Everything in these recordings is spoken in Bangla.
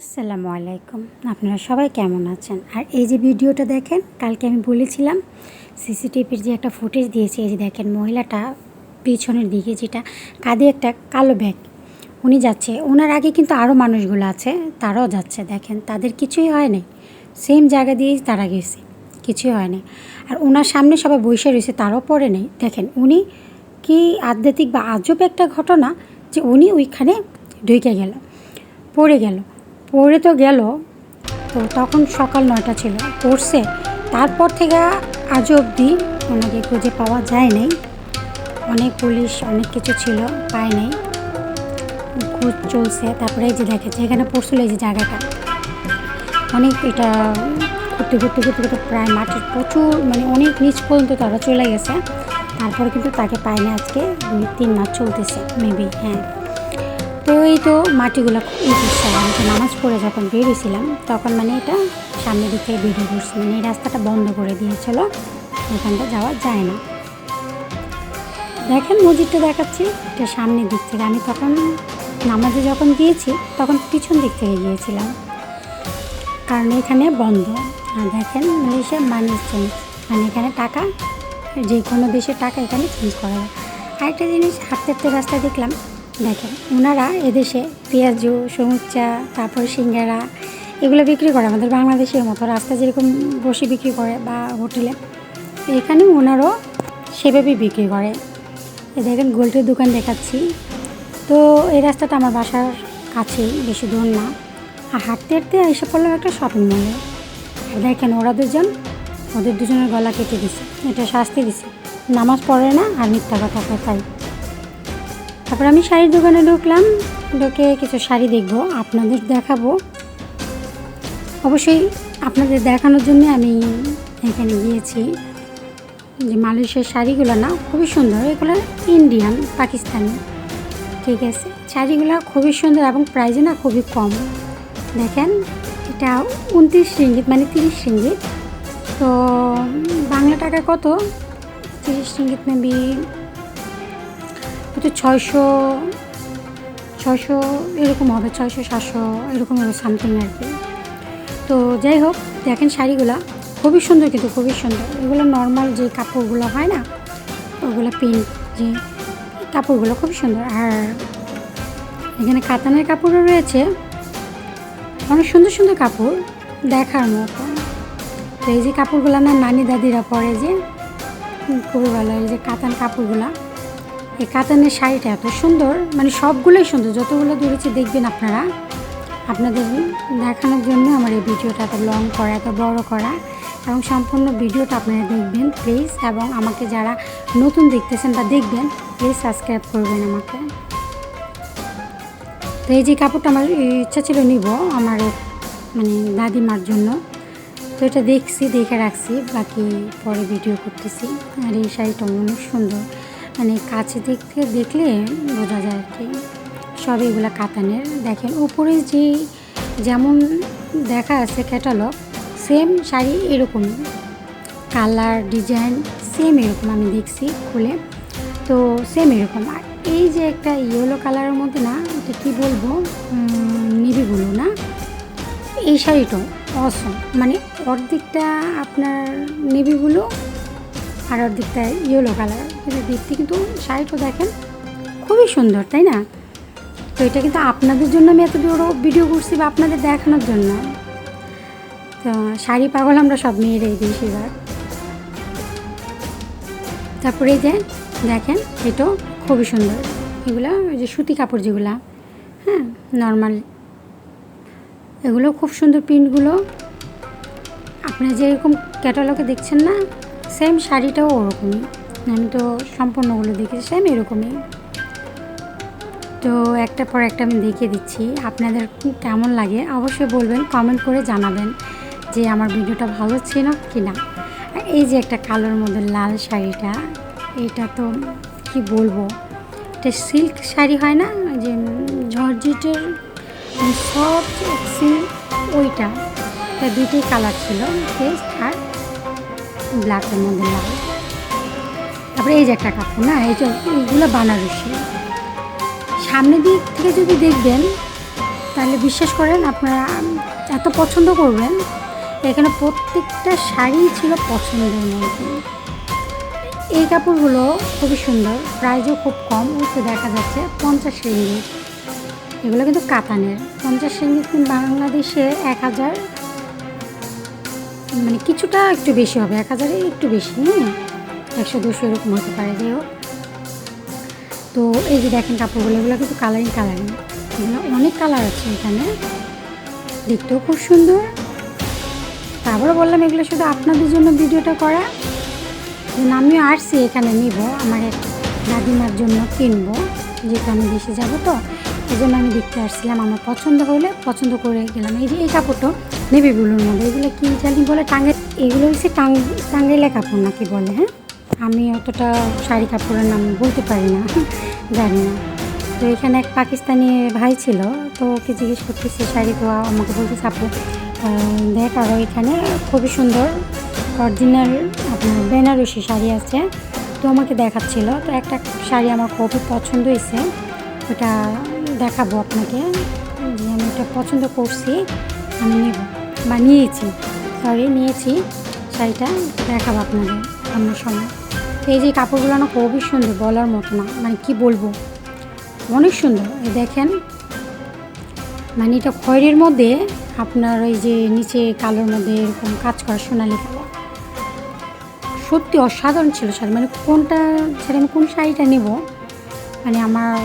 আসসালামু আলাইকুম। আপনারা সবাই কেমন আছেন? আর এই যে ভিডিওটা দেখেন, কালকে আমি বলেছিলাম সিসিটিভির যে একটা ফুটেজ দিয়েছি, এই যে দেখেন মহিলাটা পিছনের দিকে যেটা কাঁধে একটা কালো ব্যাগ। উনি যাচ্ছে, ওনার আগে কিন্তু আরও মানুষগুলো আছে, তারাও যাচ্ছে, দেখেন। তাদের কিছুই হয় নাই। সেম জায়গা দিয়েই তারা গেছে, কিছুই হয় নাই। আর ওনার সামনে সবাই বসে রয়েছে, তারাও পড়ে নেই। দেখেন, উনি কি আধ্যাত্মিক বা আজব একটা ঘটনা যে উনি ওইখানে ঢুকে গেল, পড়ে গেল। পড়ে তো গেল। তো তখন সকাল নয়টা ছিল। পড়ছে। তারপর থেকে আজ অবধি ওনাকে খুঁজে পাওয়া যায় নাই অনেক পুলিশ, অনেক কিছু ছিল পায় নাই খোঁজ চলছে। তারপরে এই যে দেখেছে, এখানে পড়ছিল এই যে জায়গাটা। অনেক এটা ঘুরতে ঘুরতে ঘুরতে ঘুরতে প্রায় মাঠের প্রচুর মানে অনেক নিচ পর্যন্ত তারা চলে গেছে। তারপরে কিন্তু তাকে পায় না আজকে তিন মাস চলতেছে মেবি হ্যাঁ। তো এই তো মাটিগুলো ই করছে আমি তো নামাজ পড়ে যখন বেরিয়েছিলাম, তখন মানে এটা সামনের দিক থেকে বেরিয়ে পড়ছে মানে এই রাস্তাটা বন্ধ করে দিয়েছিল এখানটা যাওয়া যায় না। দেখেন মসজিদটা দেখাচ্ছি, এটা সামনের দিক থেকে। আমি তখন নামাজে যখন গিয়েছি, তখন পিছন দিক থেকে গিয়েছিলাম, কারণ এখানে বন্ধ। আর দেখেন মালয়েশিয়া মানি চেঞ্জ মানে এখানে টাকা, যে কোনো দেশের টাকা এখানে চেঞ্জ করা যায়। আরেকটা জিনিস, হাঁটতে হাঁটতে রাস্তায় দেখলাম দেখেন, ওনারা এদেশে পেঁয়াজু সমুচা তারপর সিঙ্গারা এগুলো বিক্রি করে আমাদের বাংলাদেশের মতো রাস্তা যেরকম বসে বিক্রি করে বা হোটেলে, এখানে ওনারও সেভাবেই বিক্রি করে। এ দেখেন, গোল্ডের দোকান দেখাচ্ছি। তো এই রাস্তাটা আমার বাসার কাছেই, বেশি দূর না। আর হাঁটতে হাঁটতে এসে পড়লাম একটা শপিং মলে দেখেন, ওরা দুজন, ওদের দুজনের গলা কেটে দিছে, এটা শাস্তি দিছে। নামাজ পড়ে না আর মিথ্যা কথা তাই। তারপর আমি শাড়ির দোকানে ঢুকলাম, ঢুকে কিছু শাড়ি দেখব, আপনাদের দেখাবো। অবশ্যই আপনাদের দেখানোর জন্য আমি এখানে গিয়েছি। যে মালয়েশিয়ার শাড়িগুলো না খুবই সুন্দর, এগুলো ইন্ডিয়ান, পাকিস্তানি। ঠিক আছে, শাড়িগুলো খুবই সুন্দর এবং প্রাইসে না খুবই কম। দেখেন, এটা উনত্রিশ রিঙ্গিত মানে তিরিশ রিঙ্গিত। তো বাংলা টাকা কত? তিরিশ রিঙ্গিত মেবি হয়তো ছয়শো ছয়শো এরকম হবে, ছয়শো, সাতশো এরকম হবে সামথিং আর কি। তো যাই হোক, দেখেন শাড়িগুলো, খুবই সুন্দর কিন্তু, খুবই সুন্দর। এগুলো নর্মাল যে কাপড়গুলো হয় না, ওগুলো প্রিন্ট যে কাপড়গুলো খুব সুন্দর। আর এখানে কাতানের কাপড়ও রয়েছে, অনেক সুন্দর সুন্দর কাপড় দেখার মতো। তো এই যে কাপড়গুলো না নানি দাদিরা পরে যে, খুবই ভালো, এই যে কাতান কাপড়গুলা। এই কাতানের শাড়িটা এত সুন্দর মানে সবগুলোই সুন্দর, যতগুলো ধরেছি দেখবেন আপনারা। আপনাদের দেখানোর জন্য আমার এই ভিডিওটা এত লং করা, এত বড় করা, এবং সম্পূর্ণ ভিডিওটা আপনারা দেখবেন প্লিজ এবং আমাকে যারা নতুন দেখতেছেন বা দেখবেন প্লিজ সাবস্ক্রাইব করবেন আমাকে। তো এই যে কাপড়টা আমার ইচ্ছা ছিল নিব, আমার মানে দাদিমার জন্য। তো এটা দেখছি, দেখে রাখছি, বাকি পরে ভিডিও করতেছি। আর এই শাড়িটা অনেক সুন্দর। মানে কাছে দেখতে দেখলে বোঝা যায় আর কি সব এগুলা কাতানের। দেখেন উপরে যে যেমন দেখা আছে ক্যাটালগ সেম শাড়ি এরকম। কালার ডিজাইন সেম এরকম আমি দেখছি খুলে। তো সেম এরকম। আর এই যে একটা ইয়েলো কালারের মধ্যে না, এটা কী বলব? নিবি ব্লু না? এই শাড়িটাও অসম মানে অর্ধেকটা আপনার নেভি ব্লু আর অর্ধেকটা ইয়েলো কালার দেখতে কিন্তু শাড়িটা দেখেন খুবই সুন্দর, তাই না? তো এটা কিন্তু আপনাদের জন্য আমি এত বড় ভিডিও করছি বা আপনাদের দেখানোর জন্য। তো শাড়ি পাগল আমরা সব মেয়েরাই বেশিরভাগ। তারপরে যে দেখেন, এটাও খুবই সুন্দর। এগুলো ওই যে সুতি কাপড় যেগুলা হ্যাঁ নর্মাল এগুলো খুব সুন্দর প্রিন্টগুলো আপনারা যেরকম ক্যাটালগে দেখছেন না সেম শাড়িটাও ওরকমই। আমি তো সম্পূর্ণগুলো দেখেছি সেম এরকমই। তো একটা পর একটা আমি দেখিয়ে দিচ্ছি, আপনাদের কেমন লাগে? অবশ্যই বলবেন কমেন্ট করে জানাবেন যে আমার ভিডিওটা ভালো ছিল কি না এই যে একটা কালোর মধ্যে লাল শাড়িটা, এটা তো কি বলব? এটা সিল্ক শাড়ি হয় না? যে জর্জেটের সফট সিল্ক, ওইটা। এটা দুইটাই কালার ছিল পেস্ট আর ব্ল্যাকের মধ্যে লাল। তারপরে এই যে একটা কাপড়, না, এই যে এইগুলো বানারসি। সামনের দিক থেকে যদি দেখবেন, তাহলে বিশ্বাস করেন আপনারা এত পছন্দ করবেন, এখানে প্রত্যেকটা শাড়ি ছিল পছন্দের মধ্যে। এই কাপড়গুলো খুবই সুন্দর, প্রাইসও খুব কম উঠে দেখা যাচ্ছে পঞ্চাশ রিঙ্গিত এগুলো কিন্তু কাতানের, পঞ্চাশ রিঙ্গিত বাংলাদেশে এক হাজার? মানে কিছুটা একটু বেশি হবে, এক হাজারে একটু বেশি হ্যাঁ একশো দুশো এরকম হতে পারে, যাই হোক। তো এই যে দেখেন কাপড়গুলো, এগুলো কিন্তু কালারিং কালারিং এগুলো অনেক কালার আছে এখানে। দেখতেও খুব সুন্দর। তারপরে বললাম এগুলো শুধু আপনাদের জন্য ভিডিওটা করা। আমিও আসছি এখানে নিব, আমার এক দাদিমার জন্য কিনবো, যেহেতু আমি দেশে যাব তো। এই জন্য আমি দেখতে আসছিলাম, আমার পছন্দ হলে পছন্দ করে গেলাম। এই যে এই কাপড়টা নেভি ব্লুর মধ্যে, এগুলো কী জানি বলে টাঙ্গে এগুলো হচ্ছে টাং টাঙ্গাইলা কাপড় নাকি বলে হ্যাঁ? আমি অতটা শাড়ি কাপড়ের নাম বলতে পারি না, জানি না। তো এখানে এক পাকিস্তানি ভাই ছিল, তো ওকে জিজ্ঞেস করতেছে, শাড়ি তো আমাকে বলতেছে, আপু দেখ আরও এখানে খুবই সুন্দর অরিজিনাল আপনার বেনারসি শাড়ি আছে, তো আমাকে দেখাচ্ছিল। তো একটা শাড়ি আমার খুবই পছন্দ হয়েছে, ওটা দেখাবো আপনাকে, যে আমি এটা পছন্দ করছি, আমি নেব, বা নিয়েছি সরি নিয়েছি, শাড়িটা দেখাবো আপনাদের অন্য সময় এই যে কাপড়গুলো না খুবই সুন্দর বলার মতো না। মানে কি বলব? অনেক সুন্দর। এই দেখেন মানে এটা খয়ের মধ্যে আপনার ওই যে নিচে কালোর মধ্যে এরকম কাজ করা সোনালি কালো সত্যি অসাধারণ ছিল শাড়ি। মানে কোনটা, শাড়ি আমি কোন শাড়িটা নেব? মানে আমার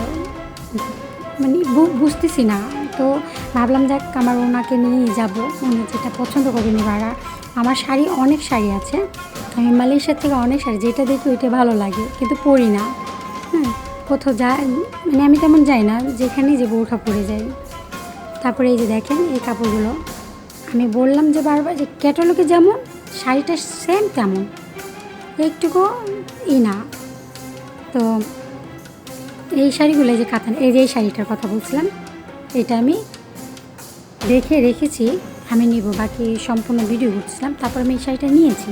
মানে বুঝতেছি না। তো ভাবলাম যাক, আমার ওনাকে নিয়েই যাব। উনি যেটা পছন্দ করবেন আর আমার শাড়ি অনেক শাড়ি আছে। আমি মালয়েশিয়ার থেকে অনেক শাড়ি, যেটা দেখি ওইটা ভালো লাগে, কিন্তু পরি না। হ্যাঁ কোথাও যা মানে আমি তেমন যাই না, যেখানেই যে বোরখা পরে যাই। তারপরে এই যে দেখেন, এই কাপড়গুলো। আমি বললাম যে বারবার যে ক্যাটালগে যেমন, শাড়িটা সেম তেমন। একটুকু ই না। তো এই শাড়িগুলো যে কাতান, এই যে এই শাড়িটার কথা বলছিলাম, এটা আমি দেখে রেখেছি। আমি নিব, বাকি সম্পূর্ণ ভিডিও করছিলাম তারপর আমি এই শাড়িটা নিয়েছি।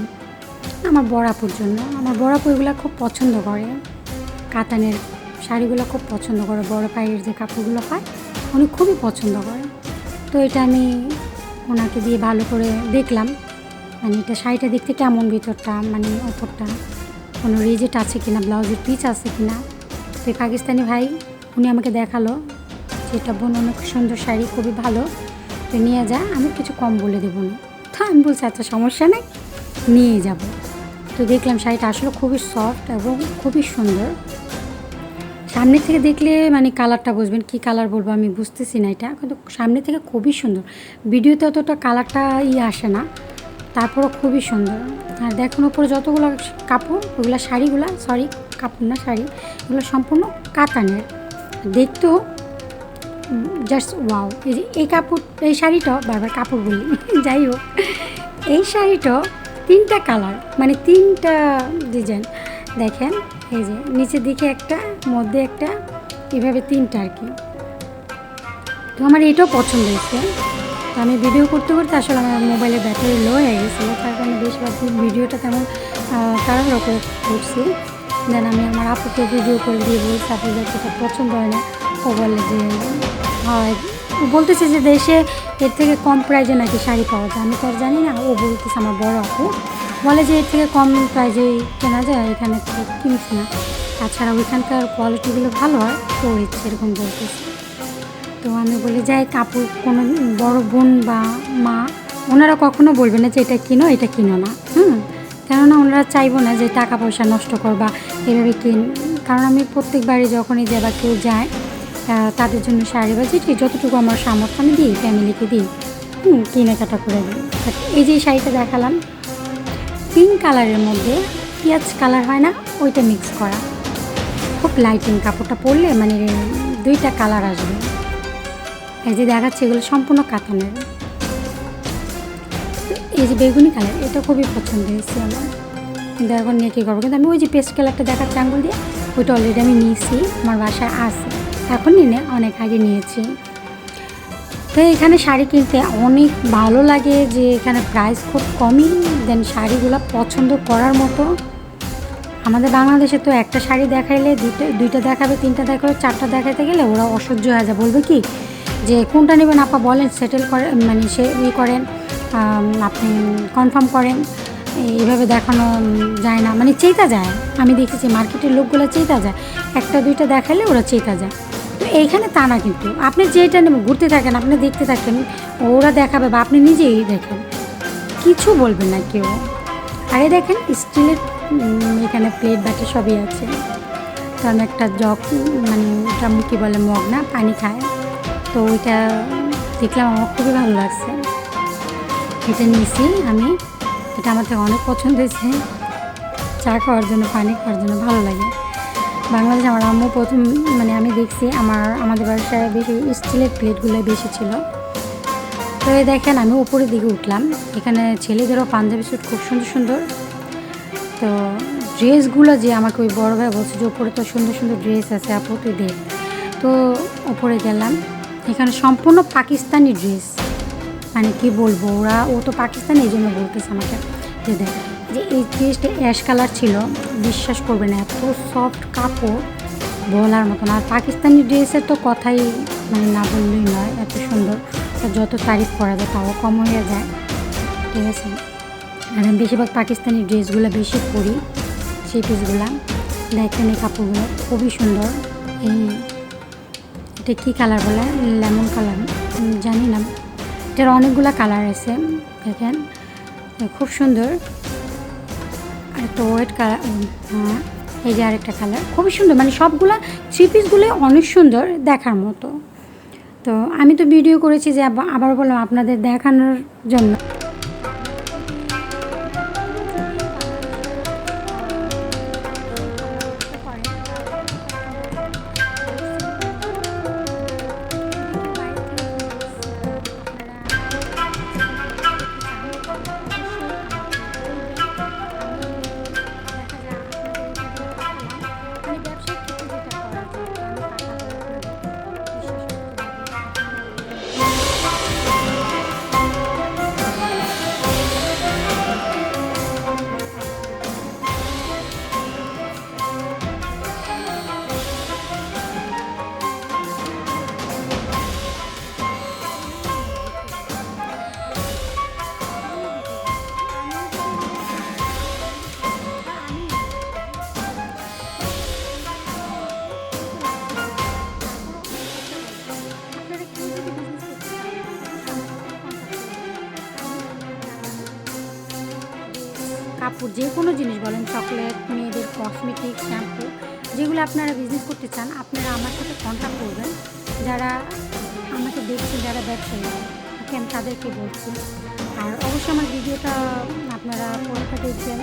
আমার বড়াপুর জন্য। আমার বড়াপুর এগুলো খুব পছন্দ করে। কাতানের শাড়িগুলো খুব পছন্দ করে, বড় পায়ের যে কাপড়গুলো হয় উনি খুবই পছন্দ করে। তো এটা আমি ওনাকে দিয়ে ভালো করে দেখলাম। মানে এটা শাড়িটা দেখতে কেমন ভিতরটা মানে ওপরটা কোনো রেজেট আছে কিনা, ব্লাউজের পিচ আছে কিনা? তো এই পাকিস্তানি ভাই, উনি আমাকে দেখাল যে এটা বোন অনেক সুন্দর শাড়ি, খুবই ভালো। তো নিয়ে যা, আমি কিছু কম বলে দেবো না। তো আমি বলছি আচ্ছা সমস্যা নেই, নিয়ে যাব। তো দেখলাম শাড়িটা আসলে খুবই সফট এবং খুবই সুন্দর। সামনে থেকে দেখলে মানে কালারটা বুঝবেন, কি কালার বলব আমি বুঝতেছি না এটা, কিন্তু সামনে থেকে খুবই সুন্দর। ভিডিওতে অতটা কালারটা ই আসে না, তারপরও খুবই সুন্দর। আর দেখুন ওপরে যতগুলো কাপড়, ওগুলো শাড়িগুলো সরি কাপড় না, শাড়ি, এগুলো সম্পূর্ণ কাতানের। দেখতেও জাস্ট ওয়াও এই যে এই কাপড় এই শাড়িটা বারবার কাপড় বলি যাই হোক। এই শাড়িটা তিনটা কালার মানে তিনটা ডিজাইন দেখেন এই যে নিচের দিকে একটা মধ্যে একটা এভাবে তিনটা আর কি। তো আমার এটাও পছন্দ হয়েছে। তো আমি ভিডিও করতে করতে আসলে আমার মোবাইলের ব্যাটারি লো হয়ে গেছিল তার কারণে বেশিরভাগ ভিডিওটা তেমন আহ, তাড়াহুড়ো করে করছি। দেন আমি আমার আপুকে ভিডিও করে দিয়ে বলছি আপু যাতে পছন্দ হয় না। ও বলে যে, হয়। বলতেছে যে দেশে এর থেকে কম প্রাইজে নাকি শাড়ি পাওয়া যায়। আমি তো আর জানি না, ও বলতেছে আমার বড় আপু। বলে যে এর থেকে কম প্রাইজেই কেনা যায়, এখানে তো কিনছি না। তাছাড়া ওইখানকার কোয়ালিটিগুলো ভালো হয়, তো এরকম বলতেছে। তো আমি বলি, যাই কাপড় কোনো বড় বোন বা মা, ওনারা কখনো বলবে না যে এটা কিনো এটা কিনো না। হুম? কেননা ওনারা চাইব না যে টাকা পয়সা নষ্ট করবা, এভাবে কিন কারণ আমি প্রত্যেকবারই যখনই যে বা কেউ যায় তাদের জন্য শাড়ি বা যেটি যতটুকু আমার সামর্থ্য, আমি দিই, ফ্যামিলিকে দিই। কেনাকাটা করে দিই এই যে শাড়িটা দেখালাম পিঙ্ক কালারের মধ্যে পেঁয়াজ কালার হয় না, ওইটা মিক্স করা। খুব লাইটিং কাপড়টা পরলে মানে দুইটা কালার আসবে। এই যে দেখাচ্ছে, এগুলো সম্পূর্ণ কাতানের। এই যে বেগুনি কালার এটা খুবই পছন্দ হয়েছে আমার কিন্তু এখন নিয়ে কী করব। কিন্তু আমি ওই যে পেস্ট কালারটা দেখাচ্ছি আঙুল দিয়ে, ওইটা অলরেডি আমি নিয়েছি, আমার বাসায় আছে। এখন নিয়ে অনেক আগে নিয়েছি। তো এখানে শাড়ি কিনতে অনেক ভালো লাগে যে এখানে প্রাইস খুব কমই দেন শাড়িগুলো পছন্দ করার মতো। আমাদের বাংলাদেশে তো একটা শাড়ি দেখাইলে দুইটা দুইটা দেখাবে, তিনটা দেখাবে, চারটা দেখাতে গেলে ওরা অসহ্য হয়ে যায়। বলবে কি যে কোনটা নেবেন আপা বলেন সেটেল করে মানে সে ই করেন আপনি কনফার্ম করেন। এইভাবে দেখানো যায় না মানে চেতা যায়। আমি দেখেছি মার্কেটের লোকগুলো চেতা যায়। একটা, দুইটা দেখালে ওরা চেতা যায়। তো এইখানে তা না কিন্তু। আপনি যেটা নেবেন ঘুরতে থাকেন, আপনি দেখতে থাকেন, ওরা দেখাবে বা আপনি নিজেই দেখেন। কিছু বলবে না কেউ। আরে দেখেন স্টিলের এখানে প্লেট বাটি সবই আছে। তো আমি একটা জগ মানে ওটা কী বলে, মগ না, পানি খায়। তো ওইটা দেখলাম, আমার খুবই ভালো লাগছে। এটা নিয়েছি আমি। এটা আমার থেকে অনেক পছন্দ হয়েছে। চা খাওয়ার জন্য, পানি খাওয়ার জন্য ভালো লাগে। বাংলাদেশে আমার আম্মু প্রথম মানে আমি দেখছি আমার, আমাদের বাসায় বেশি স্টিলের প্লেটগুলো বেশি ছিল। তো এই দেখেন আমি উপরের দিকে উঠলাম। এখানে ছেলেদেরও পাঞ্জাবি স্যুট খুব সুন্দর সুন্দর। তো ড্রেসগুলো যে আমাকে ওই বড় ভাই বলছে যে ওপরে তো সুন্দর সুন্দর ড্রেস আছে, আপু তুই দেখ তো ওপরে গেলাম। এখানে সম্পূর্ণ পাকিস্তানি ড্রেস। মানে কি বলব, ওরা, ও তো পাকিস্তানি, এই জন্য বলতেছে আমাকে। যে দেখ যে এই ড্রেসটা অ্যাশ কালার ছিল, বিশ্বাস করবে না, এত সফট কাপড়, বলার মতন আর পাকিস্তানি ড্রেসের তো কথাই মানে না বললেই নয়, এত সুন্দর। যত তারিফ করা যায়, তাও কম হয়ে যায়। ঠিক আছে? আর আমি বেশিরভাগ পাকিস্তানি ড্রেসগুলো বেশি পরি, সেই পিসগুলো। দেখেন এই কাপড়গুলো, খুবই সুন্দর। এই, এটা কী কালার বলে? লেমন কালার জানি না। এটার অনেকগুলো কালার আছে, দেখেন। খুব সুন্দর। একটা কালার হ্যাঁ এই যে আরেকটা কালার খুবই সুন্দর মানে সবগুলো থ্রি পিসগুলো অনেক সুন্দর দেখার মতো। তো আমি তো ভিডিও করেছি যে আবার বললাম আপনাদের দেখানোর জন্য। কাপড়, যে কোনো জিনিস বলেন, চকলেট, মেয়েদের কসমেটিক শ্যাম্পু যেগুলো আপনারা বিজনেস করতে চান, আপনারা আমার সাথে কন্ট্যাক্ট করবেন। যারা আমাকে দেখছেন, যারা ব্যবসায়ী ওকে আমি তাদেরকে বলছি। আর অবশ্যই আমার ভিডিওটা আপনারা পুরোটা দেখবেন।